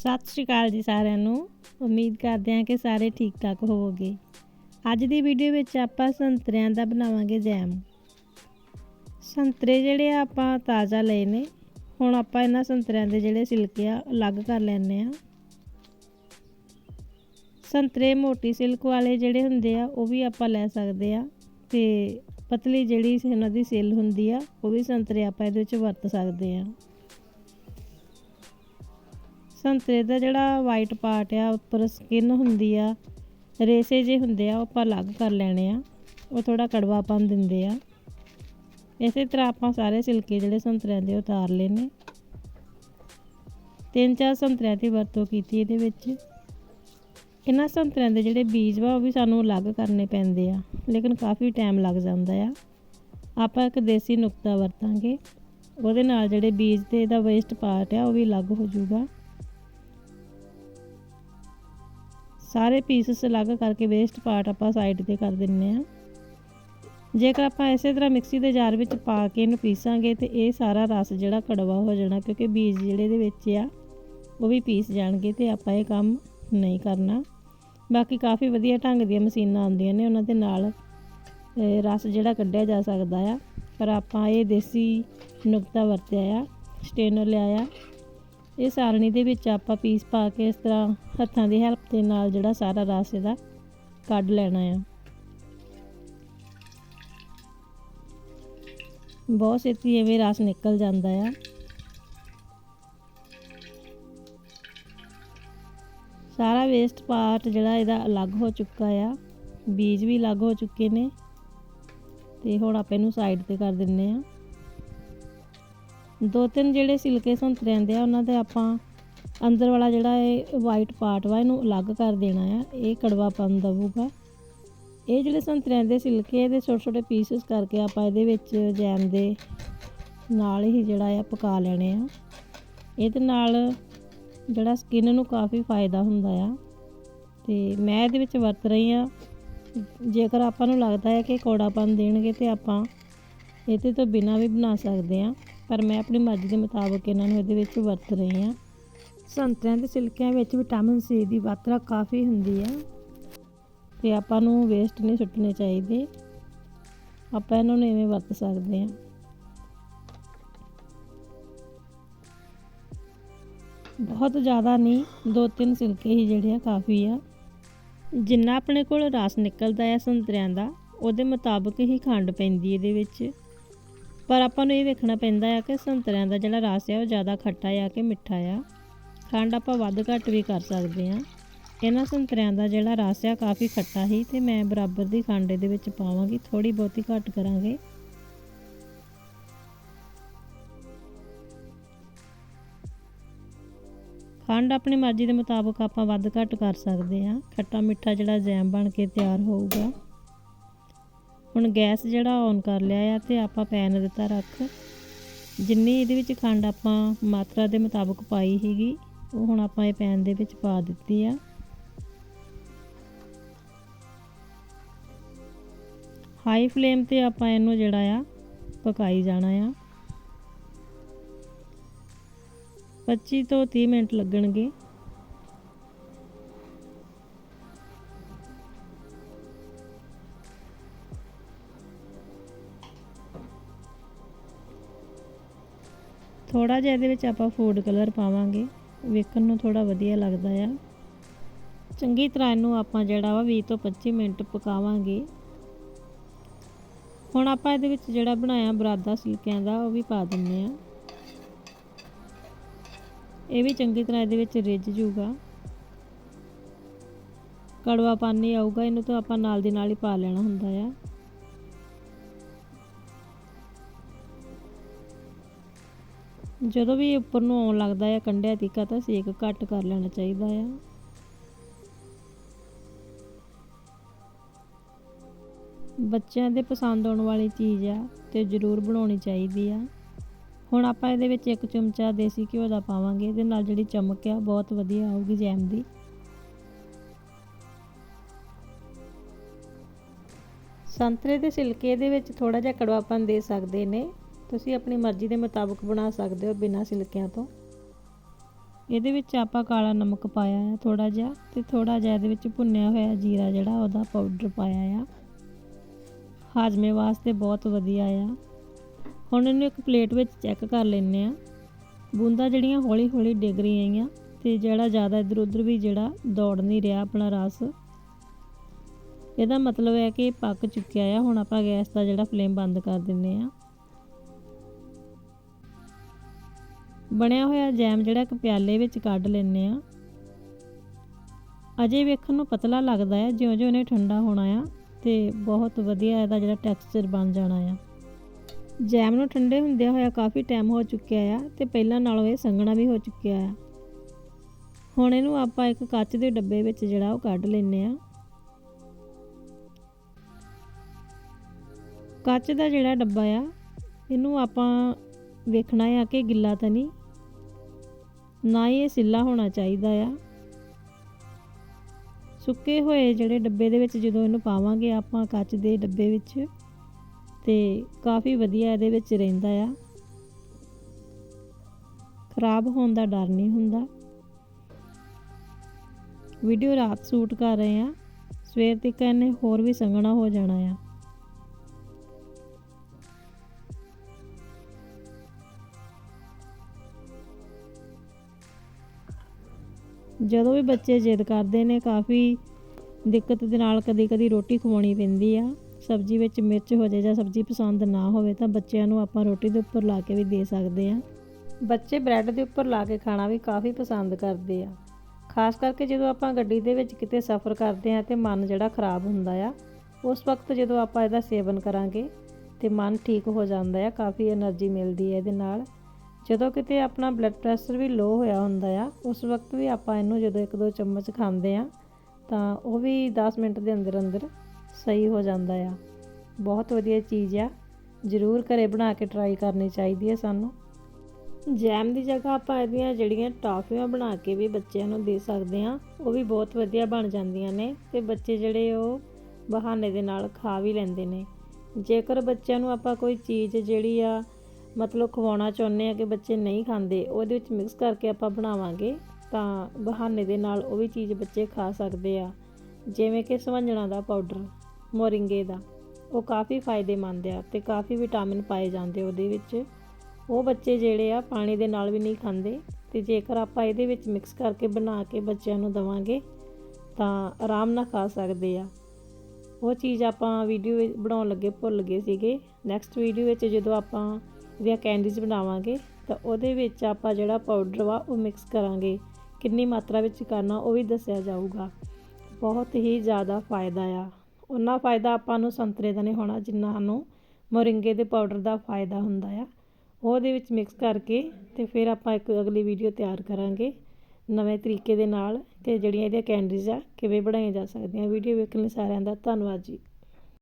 ਸਤਿ ਸ਼੍ਰੀ ਅਕਾਲ ਜੀ ਸਾਰਿਆਂ ਨੂੰ। ਉਮੀਦ ਕਰਦੇ ਹਾਂ ਕਿ ਸਾਰੇ ਠੀਕ ਠਾਕ ਹੋਵੋਗੇ। ਅੱਜ ਦੀ ਵੀਡੀਓ ਵਿੱਚ ਆਪਾਂ ਸੰਤਰਿਆਂ ਦਾ ਬਣਾਵਾਂਗੇ ਜੈਮ। ਸੰਤਰੇ ਜਿਹੜੇ ਆ ਆਪਾਂ ਤਾਜ਼ਾ ਲਏ ਨੇ। ਹੁਣ ਆਪਾਂ ਇਹਨਾਂ ਸੰਤਰਿਆਂ ਦੇ ਜਿਹੜੇ ਛਿਲਕੇ ਆ, ਅਲੱਗ ਕਰ ਲੈਣੇ ਆ ਸੰਤਰੇ ਮੋਟੀ ਸਿਲਕ ਵਾਲੇ ਜਿਹੜੇ ਹੁੰਦੇ ਆ, ਉਹ ਵੀ ਆਪਾਂ ਲੈ ਸਕਦੇ ਆ ਤੇ ਪਤਲੀ ਜਿਹੜੀ ਇਹਨਾਂ ਦੀ ਸਿਲ ਹੁੰਦੀ ਆ, ਉਹ ਵੀ ਸੰਤਰੇ ਆਪਾਂ ਇਹਦੇ ਵਿੱਚ ਵਰਤ ਸਕਦੇ ਆ ਸੰਤਰੇ ਦਾ ਜਿਹੜਾ ਵਾਈਟ ਪਾਰਟ ਆ, ਉੱਪਰ ਸਕਿਨ ਹੁੰਦੀ ਆ, ਰੇਸੇ ਜੇ ਹੁੰਦੇ ਆ, ਉਹ ਆਪਾਂ ਅਲੱਗ ਕਰ ਲੈਣੇ ਆ। ਉਹ ਥੋੜਾ ਕੜਵਾਪਨ ਦਿੰਦੇ ਆ। ਇਸੇ ਤਰ੍ਹਾਂ ਆਪਾਂ ਸਾਰੇ ਸਿਲਕੇ ਜਿਹੜੇ ਸੰਤਰਿਆਂ ਦੇ ਉਤਾਰ ਲੈਨੇ ਤਿੰਨ ਚਾਰ ਸੰਤਰਿਆਂ ਦੀ ਵਰਤੋਂ ਕੀਤੀ ਇਹਦੇ ਵਿੱਚ। ਇਹਨਾਂ ਸੰਤਰਿਆਂ ਦੇ ਜਿਹੜੇ ਬੀਜ ਵਾ, ਉਹ ਵੀ ਸਾਨੂੰ ਅਲੱਗ ਕਰਨੇ ਪੈਂਦੇ ਆ, ਲੇਕਿਨ ਕਾਫੀ ਟਾਈਮ ਲੱਗ ਜਾਂਦਾ ਆ। ਆਪਾਂ ਇੱਕ ਦੇਸੀ ਨੁਕਤਾ ਵਰਤਾਂਗੇ। ਉਹਦੇ ਨਾਲ ਜਿਹੜੇ ਬੀਜ ਤੇ ਇਹਦਾ ਵੇਸਟ ਪਾਰਟ ਆ, ਉਹ ਵੀ ਅਲੱਗ ਹੋ ਜਾਊਗਾ। ਸਾਰੇ ਪੀਸਸ ਅਲੱਗ ਕਰਕੇ ਵੇਸਟ ਪਾਰਟ ਆਪਾਂ ਸਾਈਡ ਤੇ ਕਰ ਦਿੰਨੇ ਆ। ਜੇਕਰ ਆਪਾਂ ਇਸੇ ਤਰ੍ਹਾਂ ਮਿਕਸੀ ਦੇ ਜਾਰ ਵਿੱਚ ਪਾ ਕੇ ਇਹਨੂੰ ਪੀਸਾਂਗੇ ਤੇ ਇਹ ਸਾਰਾ ਰਸ ਜਿਹੜਾ ਕੜਵਾ ਹੋ ਜਾਣਾ, ਕਿਉਂਕਿ ਬੀਜ ਜਿਹੜੇ ਦੇ ਵਿੱਚ ਆ, ਉਹ ਵੀ ਪੀਸ ਜਾਣਗੇ ਤੇ ਆਪਾਂ ਇਹ ਕੰਮ ਨਹੀਂ ਕਰਨਾ। ਬਾਕੀ ਕਾਫੀ ਵਧੀਆ ਢੰਗ ਦੀਆਂ ਮਸ਼ੀਨਾਂ ਆਉਂਦੀਆਂ ਨੇ, ਉਹਨਾਂ ਦੇ ਨਾਲ ਰਸ ਜਿਹੜਾ ਕੱਢਿਆ ਜਾ ਸਕਦਾ ਆ। ਪਰ ਆਪਾਂ ਇਹ ਦੇਸੀ ਨੁਕਤਾ ਵਰਤਿਆ ਆ, ਸਟੇਨਰ ਆ। ਇਹ ਸਾਰਣੀ ਦੇ ਵਿੱਚ ਆਪਾਂ ਪੀਸ ਪਾ ਕੇ ਇਸ ਤਰ੍ਹਾਂ ਹੱਥਾਂ ਦੀ ਹੈਲਪ ਦੇ ਨਾਲ ਜਿਹੜਾ ਸਾਰਾ ਰਸ ਇਹਦਾ ਕੱਢ ਲੈਣਾ ਆ। ਬਹੁਤ ਛੇਤੀ ਐਵੇਂ ਰਸ ਨਿਕਲ ਜਾਂਦਾ ਆ। ਸਾਰਾ ਵੇਸਟ ਪਾਰਟ ਜਿਹੜਾ ਇਹਦਾ ਅਲੱਗ ਹੋ ਚੁੱਕਾ ਆ, ਬੀਜ ਵੀ ਅਲੱਗ ਹੋ ਚੁੱਕੇ ਨੇ ਤੇ ਹੁਣ ਆਪਾਂ ਇਹਨੂੰ ਸਾਈਡ ਤੇ ਕਰ ਦਿੰਨੇ ਆ। ਦੋ ਤਿੰਨ ਜਿਹੜੇ ਸਿਲਕੇ ਸੰਤਰਿਆਂ ਦੇ ਆ, ਉਹਨਾਂ ਦੇ ਆਪਾਂ ਅੰਦਰ ਵਾਲਾ ਜਿਹੜਾ ਇਹ ਵਾਈਟ ਪਾਰਟ ਵਾ, ਇਹਨੂੰ ਅਲੱਗ ਕਰ ਦੇਣਾ ਆ। ਇਹ ਕੜਵਾਪਨ ਦਊਗਾ ਇਹ ਜਿਹੜੇ ਸੰਤਰਿਆਂ ਦੇ ਸਿਲਕੇ, ਇਹਦੇ ਛੋਟੇ ਛੋਟੇ ਪੀਸਸ ਕਰਕੇ ਆਪਾਂ ਇਹਦੇ ਵਿੱਚ ਜੈਮ ਦੇ ਨਾਲ ਹੀ ਜਿਹੜਾ ਆ ਪਕਾ ਲੈਣੇ ਆ। ਇਹਦੇ ਨਾਲ ਜਿਹੜਾ ਸਕਿਨ ਨੂੰ ਕਾਫੀ ਫਾਇਦਾ ਹੁੰਦਾ ਆ। ਤੇ ਮੈਂ ਇਹਦੇ ਵਿੱਚ ਵਰਤ ਰਹੀ ਆ। ਜੇਕਰ ਆਪਾਂ ਨੂੰ ਲੱਗਦਾ ਹੈ ਕਿ ਕੌੜਾਪਨ ਦੇਣਗੇ ਤੇ ਆਪਾਂ ਇਹਦੇ ਤੋਂ ਬਿਨਾ ਵੀ ਬਣਾ ਸਕਦੇ ਆ। ਪਰ ਮੈਂ ਆਪਣੀ ਮਰਜ਼ੀ ਦੇ ਮੁਤਾਬਕ ਇਹਨਾਂ ਨੂੰ ਇਹਦੇ ਵਿੱਚ ਵਰਤ ਰਹੀ ਹਾਂ। ਸੰਤਰਿਆਂ ਦੇ ਸਿਲਕਿਆਂ ਵਿੱਚ ਵਿਟਾਮਿਨ ਸੀ ਦੀ ਮਾਤਰਾ ਕਾਫੀ ਹੁੰਦੀ ਆ ਤੇ ਆਪਾਂ ਨੂੰ ਵੇਸਟ ਨਹੀਂ ਸੁੱਟਣੇ ਚਾਹੀਦੇ। ਆਪਾਂ ਇਹਨਾਂ ਨੂੰ ਐਵੇਂ ਵਰਤ ਸਕਦੇ ਹਾਂ। ਬਹੁਤ ਜ਼ਿਆਦਾ ਨਹੀਂ ਦੋ ਤਿੰਨ ਸਿਲਕੇ ਹੀ ਜਿਹੜੇ ਆ ਕਾਫੀ ਆ। ਜਿੰਨਾ ਆਪਣੇ ਕੋਲ ਰਸ ਨਿਕਲਦਾ ਆ ਸੰਤਰਿਆਂ ਦਾ, ਉਹਦੇ ਮੁਤਾਬਕ ਹੀ ਖੰਡ ਪੈਂਦੀ ਇਹਦੇ ਵਿੱਚ। ਪਰ ਆਪਾਂ ਨੂੰ ਇਹ ਵੇਖਣਾ ਪੈਂਦਾ ਆ ਕਿ ਸੰਤਰਿਆਂ ਦਾ ਜਿਹੜਾ ਰਸ ਆ, ਉਹ ਜ਼ਿਆਦਾ ਖੱਟਾ ਆ ਕਿ ਮਿੱਠਾ ਆ। ਖੰਡ ਆਪਾਂ ਵੱਧ ਘੱਟ ਵੀ ਕਰ ਸਕਦੇ ਆ। ਇਹਨਾਂ ਸੰਤਰਿਆਂ ਦਾ ਜਿਹੜਾ ਰਸ ਆ, ਕਾਫੀ ਖੱਟਾ ਸੀ ਤੇ ਮੈਂ ਬਰਾਬਰ ਦੀ ਖੰਡ ਇਹਦੇ ਵਿੱਚ ਪਾਵਾਂਗੀ ਥੋੜੀ ਬਹੁਤੀ ਘੱਟ ਕਰਾਂਗੇ। ਖੰਡ ਆਪਣੀ ਮਰਜ਼ੀ ਦੇ ਮੁਤਾਬਕ ਆਪਾਂ ਵੱਧ ਘੱਟ ਕਰ ਸਕਦੇ ਆ। ਖੱਟਾ ਮਿੱਠਾ ਜਿਹੜਾ ਜੈਮ ਬਣ ਕੇ ਤਿਆਰ ਹੋਊਗਾ। ਹੁਣ ਗੈਸ ਜਿਹੜਾ ਔਨ ਕਰ ਲਿਆ ਆ ਤੇ ਆਪਾਂ ਪੈਨ ਦਿੱਤਾ ਰੱਖ। ਜਿੰਨੀ ਇਹਦੇ ਵਿੱਚ ਖੰਡ ਆਪਾਂ ਮਾਤਰਾ ਦੇ ਮੁਤਾਬਕ ਪਾਈ ਸੀਗੀ, ਉਹ ਹੁਣ ਆਪਾਂ ਇਹ ਪੈਨ ਦੇ ਵਿੱਚ ਪਾ ਦਿੱਤੀ ਆ। ਹਾਈ ਫਲੇਮ ਤੇ ਆਪਾਂ ਇਹਨੂੰ ਜਿਹੜਾ ਆ, ਪਕਾਈ ਜਾਣਾ ਆ। 25 ਤੋਂ 30 ਮਿੰਟ ਲੱਗਣਗੇ। ਥੋੜਾ ਜਿਹਾ ਇਹਦੇ ਵਿੱਚ ਆਪਾਂ ਫੂਡ ਕਲਰ ਪਾਵਾਂਗੇ। ਵੇਖਣ ਨੂੰ ਥੋੜਾ ਵਧੀਆ ਲੱਗਦਾ ਆ। ਚੰਗੀ ਤਰ੍ਹਾਂ ਇਹਨੂੰ ਆਪਾਂ ਜਿਹੜਾ ਵਾ 20 ਤੋਂ 25 ਮਿੰਟ ਪਕਾਵਾਂਗੇ। ਹੁਣ ਆਪਾਂ ਇਹਦੇ ਵਿੱਚ ਜਿਹੜਾ ਬਣਾਇਆ ਬਰਾਦਾ ਸਿਲਕਿਆਂ ਦਾ, ਉਹ ਵੀ ਪਾ ਦਿੰਨੇ ਆ। ਇਹ ਵੀ ਚੰਗੀ ਤਰ੍ਹਾਂ ਇਹਦੇ ਵਿੱਚ ਰਿੱਝ ਜੂਗਾ। ਕੜਵਾ ਪਾਣੀ ਆਊਗਾ, ਇਹਨੂੰ ਤਾਂ ਆਪਾਂ ਨਾਲ ਦੀ ਨਾਲ ਹੀ ਪਾ ਲੈਣਾ ਹੁੰਦਾ ਆ। ਜਦੋਂ ਵੀ ਉੱਪਰ ਨੂੰ ਆਉਣ ਲੱਗਦਾ ਆ ਕੰਡਿਆ ਤਿੱਕਾ ਤਾਂ ਸੇਕ ਘੱਟ ਕਰ ਲੈਣਾ ਚਾਹੀਦਾ ਆ। ਬੱਚਿਆਂ ਦੇ ਪਸੰਦ ਆਉਣ ਵਾਲੀ ਚੀਜ਼ ਆ ਤੇ ਜ਼ਰੂਰ ਬਣਾਉਣੀ ਚਾਹੀਦੀ ਆ। ਹੁਣ ਆਪਾਂ ਇਹਦੇ ਵਿੱਚ ਇੱਕ ਚਮਚਾ ਦੇਸੀ ਘਿਓ ਦਾ ਪਾਵਾਂਗੇ, ਇਹਦੇ ਨਾਲ ਜਿਹੜੀ ਚਮਕ ਆ, ਬਹੁਤ ਵਧੀਆ ਆਊਗੀ ਜੈਮ ਦੀ। ਸੰਤਰੇ ਦੇ ਸਿਲਕੇ ਦੇ ਵਿੱਚ ਥੋੜਾ ਜਿਹਾ ਕੜਵਾਪਨ ਦੇ ਸਕਦੇ ਨੇ। ਤੁਸੀਂ ਆਪਣੀ ਮਰਜ਼ੀ ਦੇ ਮੁਤਾਬਕ ਬਣਾ ਸਕਦੇ ਹੋ ਬਿਨਾਂ ਸਿਲਕਿਆਂ ਤੋਂ। ਇਹਦੇ ਵਿੱਚ ਆਪਾਂ ਕਾਲਾ ਨਮਕ ਪਾਇਆ ਹੈ ਥੋੜਾ ਜਿਹਾ ਤੇ ਥੋੜਾ ਜਿਹਾ ਇਹਦੇ ਵਿੱਚ ਭੁੰਨਿਆ ਹੋਇਆ ਜੀਰਾ ਜਿਹੜਾ ਉਹਦਾ ਪਾਊਡਰ ਪਾਇਆ ਆ। ਹਾਜ਼ਮੇ ਵਾਸਤੇ ਬਹੁਤ ਵਧੀਆ ਆ। ਹੁਣ ਇਹਨੂੰ ਇੱਕ ਪਲੇਟ ਵਿੱਚ ਚੈੱਕ ਕਰ ਲੈਂਦੇ ਆ ਬੂੰਦਾਂ ਜਿਹੜੀਆਂ ਹੌਲੀ ਹੌਲੀ ਡਿੱਗ ਰਹੀਆਂ ਆ ਤੇ ਜਿਹੜਾ ਜ਼ਿਆਦਾ ਇਧਰ ਉਧਰ ਵੀ ਜਿਹੜਾ ਦੌੜ ਨਹੀਂ ਰਿਹਾ ਆਪਣਾ ਰਸ। ਇਹਦਾ ਮਤਲਬ ਹੈ ਕਿ ਪੱਕ ਚੁੱਕਿਆ ਆ। ਹੁਣ ਆਪਾਂ ਗੈਸ ਦਾ ਜਿਹੜਾ ਫਲੇਮ ਬੰਦ ਕਰ ਦਿੰਨੇ ਆ ਬਣਿਆ ਹੋਇਆ ਜੈਮ ਜਿਹੜਾ ਇੱਕ ਪਿਆਲੇ ਵਿੱਚ ਕੱਢ ਲੈਨੇ ਆ। ਅਜੇ ਵੇਖਣ ਨੂੰ ਪਤਲਾ ਲੱਗਦਾ ਹੈ, ਜਿਉਂ-ਜਿਉਂ ਇਹਨੇ ਠੰਡਾ ਹੋਣਾ ਆ ਤੇ ਬਹੁਤ ਵਧੀਆ ਇਹਦਾ ਜਿਹੜਾ ਟੈਕਸਚਰ ਬਣ ਜਾਣਾ ਆ। ਜੈਮ ਨੂੰ ਠੰਡੇ ਹੁੰਦਿਆਂ ਹੋਇਆ ਕਾਫੀ ਟਾਈਮ ਹੋ ਚੁੱਕਿਆ ਆ ਤੇ ਪਹਿਲਾਂ ਨਾਲੋਂ ਇਹ ਸੰਘਣਾ ਵੀ ਹੋ ਚੁੱਕਿਆ ਆ। ਹੁਣ ਇਹਨੂੰ ਆਪਾਂ ਇੱਕ ਕੱਚ ਦੇ ਡੱਬੇ ਵਿੱਚ ਜਿਹੜਾ ਉਹ ਕੱਢ ਲੈਨੇ ਆ। ਕੱਚ ਦਾ ਜਿਹੜਾ ਡੱਬਾ ਆ, ਇਹਨੂੰ ਆਪਾਂ ਵੇਖਣਾ ਆ ਕਿ ਗਿੱਲਾ ਤਾਂ ਨਹੀਂ ਨਾ ਹੀ ਇਹ ਸਿੱਲਾ ਹੋਣਾ ਚਾਹੀਦਾ ਆ। ਸੁੱਕੇ ਹੋਏ ਜਿਹੜੇ ਡੱਬੇ ਦੇ ਵਿੱਚ ਜਦੋਂ ਇਹਨੂੰ ਪਾਵਾਂਗੇ ਆਪਾਂ ਕੱਚ ਦੇ ਡੱਬੇ ਵਿੱਚ, ਤੇ ਕਾਫੀ ਵਧੀਆ ਇਹਦੇ ਵਿੱਚ ਰਹਿੰਦਾ ਆ। ਖਰਾਬ ਹੋਣ ਦਾ ਡਰ ਨਹੀਂ ਹੁੰਦਾ। ਵੀਡੀਓ ਰਾਤ ਸ਼ੂਟ ਕਰ ਰਹੇ ਆ। ਸਵੇਰ ਤੱਕ ਇਹਨੇ ਹੋਰ ਵੀ ਸੰਘਣਾ ਹੋ ਜਾਣਾ ਆ। ਜਦੋਂ ਵੀ ਬੱਚੇ ਜਿੱਦ ਕਰਦੇ ਨੇ, ਕਾਫੀ ਦਿੱਕਤ ਦੇ ਨਾਲ ਕਦੀ ਕਦੀ ਰੋਟੀ ਖਵਾਉਣੀ ਪੈਂਦੀ ਆ। ਸਬਜ਼ੀ ਵਿੱਚ ਮਿਰਚ ਹੋ ਜਾਏ ਜਾਂ ਸਬਜ਼ੀ ਪਸੰਦ ਨਾ ਹੋਵੇ ਤਾਂ ਬੱਚਿਆਂ ਨੂੰ ਆਪਾਂ ਰੋਟੀ ਦੇ ਉੱਪਰ ਲਾ ਕੇ ਵੀ ਦੇ ਸਕਦੇ ਆ। ਬੱਚੇ ਬ੍ਰੈਡ ਦੇ ਉੱਪਰ ਲਾ ਕੇ ਖਾਣਾ ਵੀ ਕਾਫੀ ਪਸੰਦ ਕਰਦੇ ਆ। ਖਾਸ ਕਰਕੇ ਜਦੋਂ ਆਪਾਂ ਗੱਡੀ ਦੇ ਵਿੱਚ ਕਿਤੇ ਸਫ਼ਰ ਕਰਦੇ ਆ ਤੇ ਮਨ ਜਿਹੜਾ ਖਰਾਬ ਹੁੰਦਾ ਆ, ਉਸ ਵਕਤ ਜਦੋਂ ਆਪਾਂ ਇਹਦਾ ਸੇਵਨ ਕਰਾਂਗੇ ਤੇ ਮਨ ਠੀਕ ਹੋ ਜਾਂਦਾ ਆ, ਕਾਫੀ એનર્ਜੀ ਮਿਲਦੀ ਹੈ ਇਹਦੇ ਨਾਲ। ਜਦੋਂ ਕਿਤੇ ਆਪਣਾ ਬਲੱਡ ਪ੍ਰੈਸ਼ਰ ਵੀ ਲੋ ਹੋਇਆ ਹੁੰਦਾ ਆ, ਉਸ ਵਕਤ ਵੀ ਆਪਾਂ ਇਹਨੂੰ ਜਦੋਂ ਇੱਕ ਦੋ ਚਮਚ ਖਾਂਦੇ ਆ, ਤਾਂ ਉਹ ਵੀ 10 ਮਿੰਟ ਦੇ ਅੰਦਰ ਅੰਦਰ ਸਹੀ ਹੋ ਜਾਂਦਾ ਆ। ਬਹੁਤ ਵਧੀਆ ਚੀਜ਼ ਆ, ਜ਼ਰੂਰ ਘਰੇ ਬਣਾ ਕੇ ਟਰਾਈ ਕਰਨੀ ਚਾਹੀਦੀ ਹੈ ਸਾਨੂੰ। ਜੈਮ ਦੀ ਜਗ੍ਹਾ ਆਪਾਂ ਇਹਦੀਆਂ ਜਿਹੜੀਆਂ ਟਾਫੀਆਂ ਬਣਾ ਕੇ ਵੀ ਬੱਚਿਆਂ ਨੂੰ ਦੇ ਸਕਦੇ ਆ, ਉਹ ਵੀ ਬਹੁਤ ਵਧੀਆ ਬਣ ਜਾਂਦੀਆਂ ਨੇ ਤੇ ਬੱਚੇ ਜਿਹੜੇ ਉਹ ਬਹਾਨੇ ਦੇ ਨਾਲ ਖਾ ਵੀ ਲੈਂਦੇ ਨੇ। ਜੇਕਰ ਬੱਚਿਆਂ ਨੂੰ ਆਪਾਂ ਕੋਈ ਚੀਜ਼ ਜਿਹੜੀ ਆ ਮਤਲਬ ਖਵਾਉਣਾ ਚਾਹੁੰਦੇ ਆ ਕਿ ਬੱਚੇ ਨਹੀਂ ਖਾਂਦੇ, ਉਹਦੇ ਵਿੱਚ ਮਿਕਸ ਕਰਕੇ ਆਪਾਂ ਬਣਾਵਾਂਗੇ, ਤਾਂ ਬਹਾਨੇ ਦੇ ਨਾਲ ਉਹ ਵੀ ਚੀਜ਼ ਬੱਚੇ ਖਾ ਸਕਦੇ ਆ। ਜਿਵੇਂ ਕਿ ਸਵੰਜਣਾ ਦਾ ਪਾਊਡਰ ਮੋਰਿੰਗੇ ਦਾ, ਉਹ ਕਾਫੀ ਫਾਇਦੇਮੰਦ ਆ ਤੇ ਕਾਫੀ ਵਿਟਾਮਿਨ ਪਾਏ ਜਾਂਦੇ ਉਹਦੇ ਵਿੱਚ। ਉਹ ਬੱਚੇ ਜਿਹੜੇ ਆ ਪਾਣੀ ਦੇ ਨਾਲ ਵੀ ਨਹੀਂ ਖਾਂਦੇ ਤੇ ਜੇਕਰ ਆਪਾਂ ਇਹਦੇ ਵਿੱਚ ਮਿਕਸ ਕਰਕੇ ਬਣਾ ਕੇ ਬੱਚਿਆਂ ਨੂੰ ਦਵਾਂਗੇ, ਤਾਂ ਆਰਾਮ ਨਾਲ ਖਾ ਸਕਦੇ ਆ। ਉਹ ਚੀਜ਼ ਆਪਾਂ ਵੀਡੀਓ ਬਣਾਉਣ ਲੱਗੇ ਭੁੱਲ ਗਏ ਸੀਗੇ। ਨੈਕਸਟ ਵੀਡੀਓ ਵਿੱਚ ਜਦੋਂ ਆਪਾਂ ਦੀਆਂ ਕੈਂਡੀਜ਼ ਬਣਾਵਾਂਗੇ ਤਾਂ ਉਹਦੇ ਵਿੱਚ ਆਪਾਂ ਜਿਹੜਾ ਪਾਊਡਰ ਵਾ ਉਹ ਮਿਕਸ ਕਰਾਂਗੇ। ਕਿੰਨੀ ਮਾਤਰਾ ਵਿੱਚ ਕਰਨਾ ਉਹ ਵੀ ਦੱਸਿਆ ਜਾਊਗਾ। ਬਹੁਤ ਹੀ ਜ਼ਿਆਦਾ ਫਾਇਦਾ ਆ। ਉਹਨਾਂ ਫਾਇਦਾ ਆਪਾਂ ਨੂੰ ਸੰਤਰੇ ਦਾ ਨਹੀਂ ਹੋਣਾ, ਜਿੰਨਾ ਸਾਨੂੰ ਮੋਰਿੰਗੇ ਦੇ ਪਾਊਡਰ ਦਾ ਫਾਇਦਾ ਹੁੰਦਾ ਆ। ਉਹਦੇ ਵਿੱਚ ਮਿਕਸ ਕਰਕੇ ਤੇ ਫਿਰ ਆਪਾਂ ਇੱਕ ਅਗਲੀ ਵੀਡੀਓ ਤਿਆਰ ਕਰਾਂਗੇ ਨਵੇਂ ਤਰੀਕੇ ਦੇ ਨਾਲ ਤੇ ਜਿਹੜੀਆਂ ਇਹਦੀਆਂ ਕੈਂਡੀਜ਼ ਆ, ਕਿਵੇਂ ਬਣਾਈਆਂ ਜਾ ਸਕਦੀਆਂ। ਵੀਡੀਓ ਵੇਖਣ ਲਈ ਸਾਰਿਆਂ ਦਾ ਧੰਨਵਾਦ ਜੀ।